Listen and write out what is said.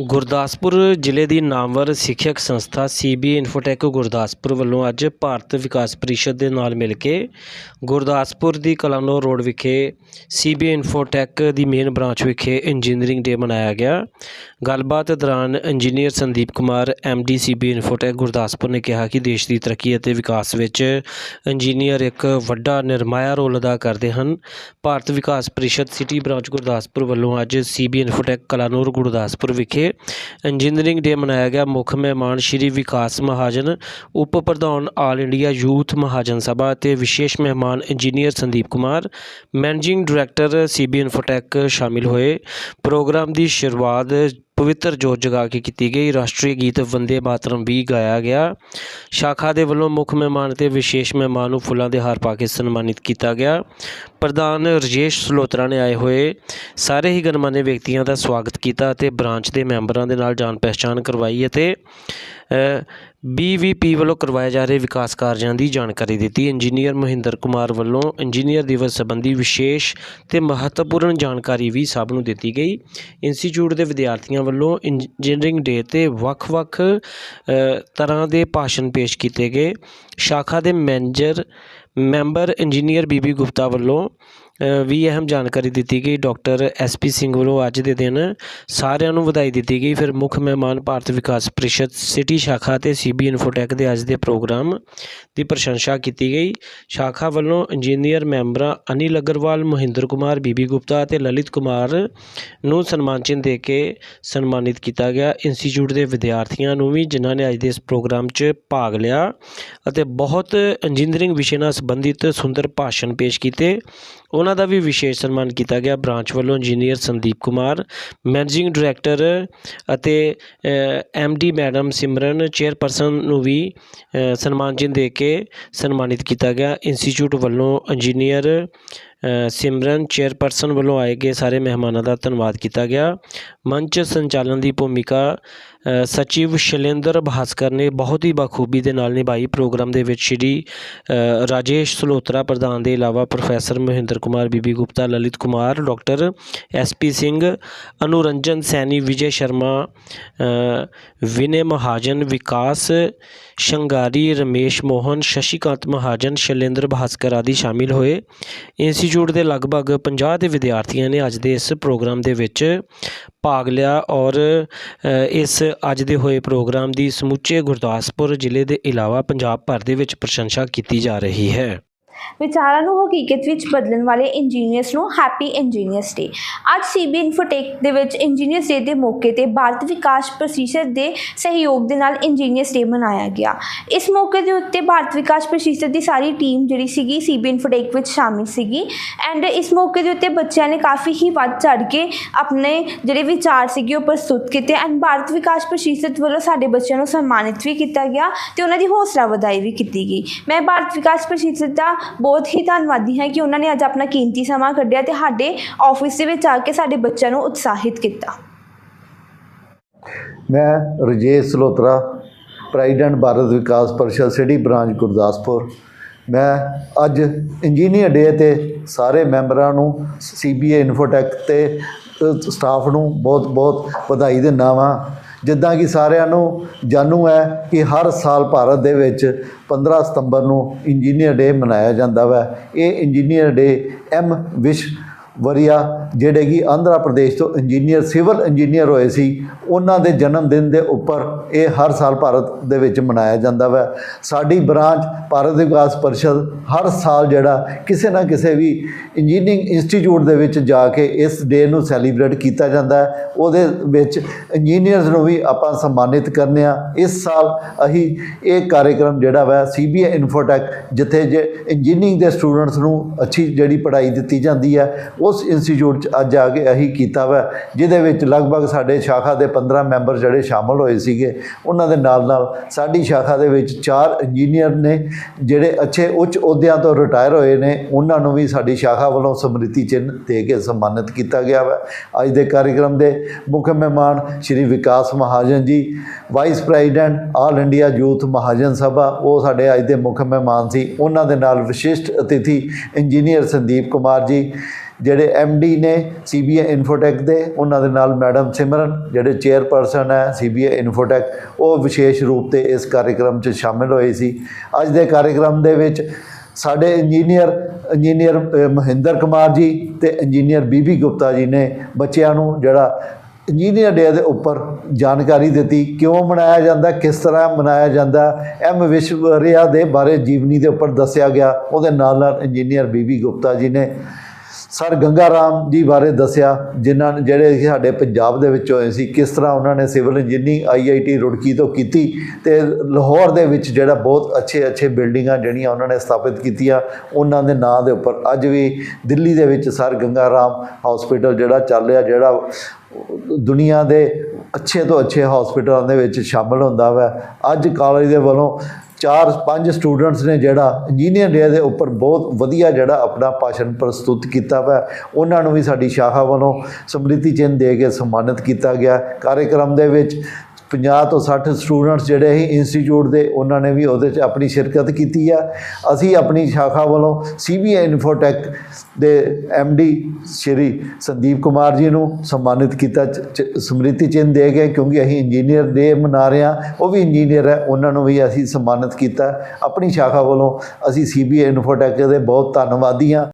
ਗੁਰਦਾਸਪੁਰ ਜ਼ਿਲ੍ਹੇ ਦੀ ਨਾਮਵਰ ਸਿੱਖਿਅਕ ਸੰਸਥਾ ਸੀਬੀ ਇਨਫੋਟੈਕ ਗੁਰਦਾਸਪੁਰ ਵੱਲੋਂ ਅੱਜ ਭਾਰਤ ਵਿਕਾਸ ਪਰਿਸ਼ਦ ਦੇ ਨਾਲ ਮਿਲ ਕੇ ਗੁਰਦਾਸਪੁਰ ਦੀ ਕਲਾਨੌਰ ਰੋਡ ਵਿਖੇ ਸੀਬੀ ਇਨਫੋਟੈਕ ਦੀ ਮੇਨ ਬ੍ਰਾਂਚ ਵਿਖੇ ਇੰਜੀਨੀਅਰਿੰਗ ਡੇ ਮਨਾਇਆ ਗਿਆ। ਗੱਲਬਾਤ ਦੌਰਾਨ engineer Sandeep Kumar MD CB infotech Gurdaspur ਨੇ ਕਿਹਾ ਕਿ ਦੇਸ਼ ਦੀ ਤਰੱਕੀ ਅਤੇ ਵਿਕਾਸ ਵਿੱਚ ਇੰਜੀਨੀਅਰ ਇੱਕ ਵੱਡਾ ਨਿਰਮਾਇਆ ਰੋਲ ਅਦਾ ਕਰਦੇ ਹਨ। ਭਾਰਤ ਵਿਕਾਸ ਪਰਿਸ਼ਦ ਸਿਟੀ ਬ੍ਰਾਂਚ ਗੁਰਦਾਸਪੁਰ ਵੱਲੋਂ ਅੱਜ ਸੀਬੀ ਇਨਫੋਟੈਕ ਕਲਾਨੂਰ ਗੁਰਦਾਸਪੁਰ ਵਿਖੇ ਇੰਜੀਨੀਅਰਿੰਗ ਡੇ ਮਨਾਇਆ ਗਿਆ। ਮੁੱਖ ਮਹਿਮਾਨ ਸ਼੍ਰੀ ਵਿਕਾਸ ਮਹਾਜਨ, ਉਪ ਪ੍ਰਧਾਨ all India youth Mahajan Sabha ਅਤੇ ਵਿਸ਼ੇਸ਼ ਮਹਿਮਾਨ engineer Sandeep Kumar, managing director CB infotech ਸ਼ਾਮਿਲ ਹੋਏ। ਪ੍ਰੋਗਰਾਮ ਦੀ ਸ਼ੁਰੂਆਤ ਪਵਿੱਤਰ ਜੋਤ ਜਗਾ ਕੇ ਕੀਤੀ ਗਈ। ਰਾਸ਼ਟਰੀ ਗੀਤ ਵੰਦੇ ਮਾਤਰਮ ਵੀ ਗਾਇਆ ਗਿਆ। ਸ਼ਾਖਾ ਦੇ ਵੱਲੋਂ ਮੁੱਖ ਮਹਿਮਾਨ ਤੇ ਵਿਸ਼ੇਸ਼ ਮਹਿਮਾਨ ਨੂੰ ਫੁੱਲਾਂ ਦੇ ਹਾਰ ਪਾ ਕੇ ਸਨਮਾਨਿਤ ਕੀਤਾ ਗਿਆ। ਪ੍ਰਧਾਨ ਰਜੇਸ਼ ਸਲੋਤਰਾ ਨੇ ਆਏ ਹੋਏ ਸਾਰੇ ਹੀ ਗਣਮਾਨੇ ਵਿਅਕਤੀਆਂ ਦਾ ਸਵਾਗਤ ਕੀਤਾ ਅਤੇ ਬ੍ਰਾਂਚ ਦੇ ਮੈਂਬਰਾਂ ਦੇ ਨਾਲ ਜਾਣ ਪਛਾਣ ਕਰਵਾਈ ਅਤੇ ਬੀਵੀਪੀ ਵੱਲੋਂ ਕਰਵਾਏ ਜਾ ਰਹੇ ਵਿਕਾਸ ਕਾਰਜਾਂ ਦੀ ਜਾਣਕਾਰੀ ਦਿੱਤੀ। ਇੰਜੀਨੀਅਰ ਮਹਿੰਦਰ ਕੁਮਾਰ ਵੱਲੋਂ ਇੰਜੀਨੀਅਰ ਦਿਵਸ ਸੰਬੰਧੀ ਵਿਸ਼ੇਸ਼ ਤੇ ਮਹੱਤਵਪੂਰਨ ਜਾਣਕਾਰੀ ਵੀ ਸਭ ਨੂੰ ਦਿੱਤੀ ਗਈ। ਇੰਸਟੀਚਿਊਟ ਦੇ ਵਿਦਿਆਰਥੀਆਂ ਵੱਲੋਂ ਇੰਜੀਨੀਅਰਿੰਗ ਡੇ ਤੇ ਵੱਖ-ਵੱਖ ਤਰ੍ਹਾਂ ਦੇ ਭਾਸ਼ਣ ਪੇਸ਼ ਕੀਤੇ ਗਏ। ਸ਼ਾਖਾ ਦੇ ਮੈਨੇਜਰ ਮੈਂਬਰ ਇੰਜੀਨੀਅਰ ਬੀਬੀ ਗੁਪਤਾ ਵੱਲੋਂ ਵੀ ਅਹਿਮ ਜਾਣਕਾਰੀ ਦਿੱਤੀ ਗਈ। ਡਾਕਟਰ ਐਸਪੀ ਸਿੰਘ ਵੱਲੋਂ ਅੱਜ ਦੇ ਦਿਨ ਸਾਰਿਆਂ ਨੂੰ ਵਧਾਈ ਦਿੱਤੀ ਗਈ। ਫਿਰ ਮੁੱਖ ਮਹਿਮਾਨ ਭਾਰਤ ਵਿਕਾਸ ਪ੍ਰੀਸ਼ਦ, ਸਿਟੀ ਸ਼ਾਖਾ ਤੇ ਸੀਬੀ ਇਨਫੋਟੈਕ ਦੇ ਅੱਜ ਦੇ ਪ੍ਰੋਗਰਾਮ ਦੀ ਪ੍ਰਸ਼ੰਸਾ ਕੀਤੀ ਗਈ। ਸ਼ਾਖਾ ਵੱਲੋਂ ਇੰਜੀਨੀਅਰ ਮੈਂਬਰਾਂ ਅਨਿਲ ਅਗਰਵਾਲ, ਮਹਿੰਦਰ ਕੁਮਾਰ, ਬੀਬੀ ਗੁਪਤਾ ਅਤੇ ਲਲਿਤ ਕੁਮਾਰ ਨੂੰ ਸਨਮਾਨ ਚਿੰਨ੍ਹ ਦੇ ਕੇ ਸਨਮਾਨਿਤ ਕੀਤਾ ਗਿਆ। ਇੰਸਟੀਚਿਊਟ ਦੇ ਵਿਦਿਆਰਥੀਆਂ ਨੂੰ ਵੀ ਜਿਨ੍ਹਾਂ ਨੇ ਅੱਜ ਦੇ ਇਸ ਪ੍ਰੋਗਰਾਮ 'ਚ ਭਾਗ ਲਿਆ ਅਤੇ ਬਹੁਤ ਇੰਜੀਨੀਅਰਿੰਗ ਵਿਸ਼ੇ ਨਾਲ ਸੰਬੰਧਿਤ ਸੁੰਦਰ ਭਾਸ਼ਣ ਪੇਸ਼ ਕੀਤੇ। ਉਹਨਾਂ ਦਾ ਵੀ ਵਿਸ਼ੇਸ਼ ਸਨਮਾਨ ਕੀਤਾ ਗਿਆ ਬ੍ਰਾਂਚ ਵੱਲੋਂ engineer Sandeep Kumar managing director ਅਤੇ ਡੀ ਮੈਡਮ ਸਿਮਰਨ ਚੇਅਰਪਰਸਨ ਨੂੰ ਵੀ ਅ, ਸਨਮਾਨ ਚਿੰਨ੍ਹ ਦੇ ਕੇ ਸਨਮਾਨਿਤ ਕੀਤਾ ਗਿਆ। ਇੰਸਟੀਚਿਊਟ ਵੱਲੋਂ ਇੰਜੀਨੀਅਰ ਸਿਮਰਨ ਚੇਅਰਪਰਸਨ ਵੱਲੋਂ ਆਏ ਗਏ ਸਾਰੇ ਮਹਿਮਾਨਾਂ ਦਾ ਧੰਨਵਾਦ ਕੀਤਾ ਗਿਆ। ਮੰਚ ਸੰਚਾਲਨ ਦੀ ਭੂਮਿਕਾ ਸਚਿਵ ਸ਼ੈਲੇਂਦਰ ਭਾਸਕਰ ਨੇ ਬਹੁਤ ਹੀ ਬਖੂਬੀ ਦੇ ਨਾਲ ਨਿਭਾਈ ਪ੍ਰੋਗਰਾਮ ਦੇ ਵਿੱਚ ਸ਼੍ਰੀ ਰਾਜੇਸ਼ ਸਲੋਤਰਾ ਪ੍ਰਧਾਨ ਦੇ ਇਲਾਵਾ professor Mahinder Kumar BB Gupta Lalit Kumar doctor SP Singh Anuranjan Saini Vijay Sharma ਅ, ਵਿਨੇ ਮਹਾਜਨ ਵਿਕਾਸ ਸ਼ੰਗਾਰੀ ਰਮੇਸ਼ ਮੋਹਨ ਸ਼ਸ਼ੀਕਾਂਤ ਮਹਾਜਨ ਸ਼ੈਲੇਂਦਰ ਭਾਸਕਰ ਆਦਿ ਸ਼ਾਮਿਲ ਹੋਏ। ਇਸ ਇੰਸਟੀਚਿਊਟ ਦੇ ਲਗਭਗ 50 ਦੇ ਵਿਦਿਆਰਥੀਆਂ ਨੇ ਅੱਜ ਦੇ ਇਸ ਪ੍ਰੋਗਰਾਮ ਦੇ ਵਿੱਚ ਭਾਗ ਲਿਆ ਔਰ ਇਸ ਅੱਜ ਦੇ ਹੋਏ ਪ੍ਰੋਗਰਾਮ ਦੀ ਸਮੁੱਚੇ ਗੁਰਦਾਸਪੁਰ ਜ਼ਿਲ੍ਹੇ ਦੇ ਇਲਾਵਾ ਪੰਜਾਬ ਭਰ ਦੇ ਵਿੱਚ ਪ੍ਰਸ਼ੰਸਾ ਕੀਤੀ ਜਾ ਰਹੀ ਹੈ। ਵਿਚਾਰਾਂ ਨੂੰ ਹਕੀਕਤ ਵਿੱਚ ਬਦਲਣ ਵਾਲੇ ਇੰਜੀਨੀਅਰਸ ਨੂੰ ਹੈਪੀ ਇੰਜੀਨੀਅਰਸ ਡੇ ਅੱਜ ਸੀਬੀ ਇਨਫੋਟੈਕ ਦੇ ਵਿੱਚ ਇੰਜੀਨੀਅਰਸ ਡੇ ਦੇ ਮੌਕੇ ਤੇ ਭਾਰਤ ਵਿਕਾਸ ਪ੍ਰਸ਼ੀਸ਼ਦ ਦੇ ਸਹਿਯੋਗ ਦੇ ਨਾਲ ਇੰਜੀਨੀਅਰਸ ਡੇ ਮਨਾਇਆ ਗਿਆ। ਇਸ ਮੌਕੇ ਦੇ ਉੱਤੇ ਭਾਰਤ ਵਿਕਾਸ ਪ੍ਰਸ਼ੀਸ਼ਦ ਦੀ ਸਾਰੀ ਟੀਮ ਜਿਹੜੀ ਸੀਗੀ ਸੀਬੀ ਇਨਫੋਟੈਕ ਵਿੱਚ ਸ਼ਾਮਿਲ ਸੀਗੀ ਐਂਡ ਇਸ ਮੌਕੇ ਦੇ ਉੱਤੇ ਬੱਚਿਆਂ ਨੇ ਕਾਫੀ ਹੀ ਵੱਧ ਚੜ ਕੇ ਆਪਣੇ ਜਿਹੜੇ ਵਿਚਾਰ ਸੀਗੇ ਉਹ ਪ੍ਰਸਤੁਤ ਕੀਤੇ ਐਂਡ ਭਾਰਤ ਵਿਕਾਸ ਪ੍ਰਸ਼ੀਸ਼ਦ ਵੱਲੋਂ ਸਾਡੇ ਬੱਚਿਆਂ ਨੂੰ ਸਨਮਾਨਿਤ ਵੀ ਕੀਤਾ ਗਿਆ ਤੇ ਉਹਨਾਂ ਦੀ ਹੌਸਲਾ ਵਧਾਈ ਵੀ ਕੀਤੀ ਗਈ। ਮੈਂ ਭਾਰਤ ਵਿਕਾਸ ਪ੍ਰਸ਼ੀਸ਼ਦ ਦਾ ਬਹੁਤ ਹੀ ਧੰਨਵਾਦੀ ਹਾਂ ਕਿ ਉਹਨਾਂ ਨੇ ਅੱਜ ਆਪਣਾ ਕੀਮਤੀ ਸਮਾਂ ਕੱਢਿਆ ਤੇ ਸਾਡੇ ਆਫਿਸ ਦੇ ਵਿੱਚ ਆ ਕੇ ਸਾਡੇ ਬੱਚਿਆਂ ਨੂੰ ਉਤਸ਼ਾਹਿਤ ਕੀਤਾ। ਮੈਂ Rajesh Salotra president Bharat Vikas Parishad city branch Gurdaspur ਮੈਂ ਅੱਜ ਇੰਜੀਨੀਅਰ ਡੇ ਤੇ ਸਾਰੇ ਮੈਂਬਰਾਂ ਨੂੰ ਸੀਬੀਏ ਇਨਫੋਟੈਕ ਤੇ ਸਟਾਫ ਨੂੰ ਬਹੁਤ ਬਹੁਤ ਵਧਾਈ ਦਿੰਦਾ ਵਾਂ। ਜਿੱਦਾਂ ਕਿ ਸਾਰਿਆਂ ਨੂੰ ਜਾਣੂ ਹੈ ਕਿ ਹਰ ਸਾਲ ਭਾਰਤ ਦੇ ਵਿੱਚ 15 ਸਤੰਬਰ ਨੂੰ ਇੰਜੀਨੀਅਰ ਡੇ ਮਨਾਇਆ ਜਾਂਦਾ ਵਾ। ਇਹ ਇੰਜੀਨੀਅਰ ਡੇ ਐਮ ਵਿਸ਼ ਵਰੀਆ ਜਿਹੜੇ ਕਿ ਆਂਧਰਾ ਪ੍ਰਦੇਸ਼ ਤੋਂ ਇੰਜੀਨੀਅਰ, ਸਿਵਲ ਇੰਜੀਨੀਅਰ ਹੋਏ ਸੀ, ਉਹਨਾਂ ਦੇ ਜਨਮ ਦਿਨ ਦੇ ਉੱਪਰ ਇਹ ਹਰ ਸਾਲ ਭਾਰਤ ਦੇ ਵਿੱਚ ਮਨਾਇਆ ਜਾਂਦਾ ਵਾ। ਸਾਡੀ ਬ੍ਰਾਂਚ ਭਾਰਤ ਵਿਕਾਸ ਪਰਿਸ਼ਦ ਹਰ ਸਾਲ ਜਿਹੜਾ ਕਿਸੇ ਨਾ ਕਿਸੇ ਵੀ ਇੰਜੀਨੀਅਰਿੰਗ ਇੰਸਟੀਚਿਊਟ ਦੇ ਵਿੱਚ ਜਾ ਕੇ ਇਸ ਡੇ ਨੂੰ ਸੈਲੀਬ੍ਰੇਟ ਕੀਤਾ ਜਾਂਦਾ ਹੈ। ਉਹਦੇ ਵਿੱਚ ਇੰਜੀਨੀਅਰਸ ਨੂੰ ਵੀ ਆਪਾਂ ਸਨਮਾਨਿਤ ਕਰਨੇ ਆ। ਇਸ ਸਾਲ ਅਸੀਂ ਇਹ ਕਾਰਜਕ੍ਰਮ ਜਿਹੜਾ ਵਾ ਸੀਬੀਏ ਇਨਫੋਟੈਕ ਜਿੱਥੇ ਜੇ ਇੰਜੀਨੀਅਰਿੰਗ ਦੇ ਸਟੂਡੈਂਟਸ ਨੂੰ ਅੱਛੀ ਜਿਹੜੀ ਪੜ੍ਹਾਈ ਦਿੱਤੀ ਜਾਂਦੀ ਹੈ, ਉਸ ਇੰਸਟੀਚਿਊਟ 'ਚ ਅੱਜ ਆ ਕੇ ਅਸੀਂ ਕੀਤਾ ਵਾ, ਜਿਹਦੇ ਵਿੱਚ ਲਗਭਗ ਸਾਡੇ ਸ਼ਾਖਾ ਦੇ 15 ਮੈਂਬਰ ਜਿਹੜੇ ਸ਼ਾਮਲ ਹੋਏ ਸੀਗੇ, ਉਹਨਾਂ ਦੇ ਨਾਲ ਨਾਲ ਸਾਡੀ ਸ਼ਾਖਾ ਦੇ ਵਿੱਚ ਚਾਰ ਇੰਜੀਨੀਅਰ ਨੇ, ਜਿਹੜੇ ਅੱਛੇ ਉੱਚ ਅਹੁਦਿਆਂ ਤੋਂ ਰਿਟਾਇਰ ਹੋਏ ਨੇ, ਉਹਨਾਂ ਨੂੰ ਵੀ ਸਾਡੀ ਸ਼ਾਖਾ ਵੱਲੋਂ ਸਮ੍ਰਿਤੀ ਚਿੰਨ੍ਹ ਦੇ ਕੇ ਸਨਮਾਨਿਤ ਕੀਤਾ ਗਿਆ ਵਾ। ਅੱਜ ਦੇ ਕਾਰਜਕ੍ਰਮ ਦੇ ਮੁੱਖ ਮਹਿਮਾਨ Shri Vikas Mahajan ji vice president all India youth Mahajan Sabha ਉਹ ਸਾਡੇ ਅੱਜ ਦੇ ਮੁੱਖ ਮਹਿਮਾਨ ਸੀ। ਉਹਨਾਂ ਦੇ ਨਾਲ ਵਿਸ਼ਿਸ਼ਟ ਅਤਿਥੀ ਇੰਜੀਨੀਅਰ ਸੰਦੀਪ ਕੁਮਾਰ ਜੀ ਜਿਹੜੇ ਡੀ ਨੇ ਸੀਬੀਏ ਇਨਫੋਟੈਕ ਦੇ, ਉਹਨਾਂ ਦੇ ਨਾਲ ਮੈਡਮ ਸਿਮਰਨ, ਜਿਹੜੇ ਚੇਅਰਪਰਸਨ ਹੈ ਸੀਬੀਏ ਇਨਫੋਟੈਕ ਉਹ ਵਿਸ਼ੇਸ਼ ਰੂਪ ਤੇ ਇਸ ਕਾਰਜਕ੍ਰਮ 'ਚ ਸ਼ਾਮਿਲ ਹੋਏ ਸੀ। ਅੱਜ ਦੇ ਕਾਰਜਕ੍ਰਮ ਦੇ ਵਿੱਚ ਸਾਡੇ ਇੰਜੀਨੀਅਰ ਇੰਜੀਨੀਅਰ ਮਹਿੰਦਰ ਕੁਮਾਰ ਜੀ ਤੇ ਇੰਜੀਨੀਅਰ ਬੀਬੀ ਗੁਪਤਾ ਜੀ ਨੇ ਬੱਚਿਆਂ ਨੂੰ ਜਿਹੜਾ ਇੰਜੀਨੀਅਰ ਡੇ ਦੇ ਉੱਪਰ ਜਾਣਕਾਰੀ ਦਿੱਤੀ, ਕਿਉਂ ਮਨਾਇਆ ਜਾਂਦਾ, ਕਿਸ ਤਰ੍ਹਾਂ ਮਨਾਇਆ ਜਾਂਦਾ ਐਮ ਵਿਸ਼ਵਰਿਆ ਦੇ ਬਾਰੇ ਜੀਵਨੀ ਦੇ ਉੱਪਰ ਦੱਸਿਆ ਗਿਆ, ਉਹਦੇ ਨਾਲ ਨਾਲ ਇੰਜੀਨੀਅਰ ਬੀਬੀ ਗੁਪਤਾ ਜੀ ਨੇ ਸਰ ਗੰਗਾ ਰਾਮ ਜੀ ਬਾਰੇ ਦੱਸਿਆ, ਜਿਨ੍ਹਾਂ ਨੇ ਜਿਹੜੇ ਸਾਡੇ ਪੰਜਾਬ ਦੇ ਵਿੱਚ ਹੋਏ ਸੀ, ਕਿਸ ਤਰ੍ਹਾਂ ਉਹਨਾਂ ਨੇ ਸਿਵਲ ਇੰਜੀਨੀਅਰਿੰਗ ਆਈਆਈਟੀ ਰੁੜਕੀ ਤੋਂ ਕੀਤੀ ਤੇ ਲਾਹੌਰ ਦੇ ਵਿੱਚ ਜਿਹੜਾ ਬਹੁਤ ਅੱਛੇ ਅੱਛੇ ਬਿਲਡਿੰਗਾਂ ਜਿਹੜੀਆਂ ਉਹਨਾਂ ਨੇ ਸਥਾਪਿਤ ਕੀਤੀਆਂ, ਉਹਨਾਂ ਦੇ ਨਾਂ ਦੇ ਉੱਪਰ ਅੱਜ ਵੀ ਦਿੱਲੀ ਦੇ ਵਿੱਚ ਸਰ ਗੰਗਾ ਰਾਮ ਹਸਪੀਟਲ ਜਿਹੜਾ ਚੱਲ ਰਿਹਾ, ਜਿਹੜਾ ਦੁਨੀਆ ਦੇ ਅੱਛੇ ਤੋਂ ਅੱਛੇ ਹਸਪੀਟਲਾਂ ਦੇ ਵਿੱਚ ਸ਼ਾਮਲ ਹੁੰਦਾ ਵਾ। ਅੱਜ ਕਾਲਜ ਦੇ ਵੱਲੋਂ ਚਾਰ, ਪੰਜ ਸਟੂਡੈਂਟਸ ਨੇ ਜਿਹੜਾ ਇੰਜੀਨੀਅਰ ਡੇ ਦੇ ਉੱਪਰ ਬਹੁਤ ਵਧੀਆ ਜਿਹੜਾ ਆਪਣਾ ਭਾਸ਼ਣ ਪ੍ਰਸਤੁਤ ਕੀਤਾ ਵਾ। ਉਹਨਾਂ ਨੂੰ ਵੀ ਸਾਡੀ ਸ਼ਾਖਾ ਵੱਲੋਂ ਸਮ੍ਰਿਤੀ ਚਿੰਨ੍ਹ ਦੇ ਕੇ ਸਨਮਾਨਿਤ ਕੀਤਾ ਗਿਆ। ਕਾਰਜਕ੍ਰਮ ਦੇ ਵਿੱਚ 50 ਤੋਂ 60 ਸਟੂਡੈਂਟਸ ਜਿਹੜੇ ਸੀ ਇੰਸਟੀਚਿਊਟ ਦੇ, ਉਹਨਾਂ ਨੇ ਵੀ ਉਹਦੇ 'ਚ ਆਪਣੀ ਸ਼ਿਰਕਤ ਕੀਤੀ ਆ। ਅਸੀਂ ਆਪਣੀ ਸ਼ਾਖਾ ਵੱਲੋਂ ਸੀਬੀਆਈ ਇਨਫੋਟੈਕ ਦੇ ਡੀ ਸ਼੍ਰੀ ਸੰਦੀਪ ਕੁਮਾਰ ਜੀ ਨੂੰ ਸਨਮਾਨਿਤ ਕੀਤਾ, ਚ- ਸਮ੍ਰਿਤੀ ਚਿੰਨ੍ਹ ਦੇ ਕੇ, ਕਿਉਂਕਿ ਅਸੀਂ ਇੰਜੀਨੀਅਰ ਦੇ ਮਨਾ ਰਹੇ ਹਾਂ, ਉਹ ਵੀ ਇੰਜੀਨੀਅਰ ਹੈ, ਉਹਨਾਂ ਨੂੰ ਵੀ ਅਸੀਂ ਸਨਮਾਨਿਤ ਕੀਤਾ। ਆਪਣੀ ਸ਼ਾਖਾ ਵੱਲੋਂ ਅਸੀਂ ਸੀਬੀਆਈ ਇਨਫੋਟੈਕ ਦੇ ਬਹੁਤ ਧੰਨਵਾਦੀ ਹਾਂ।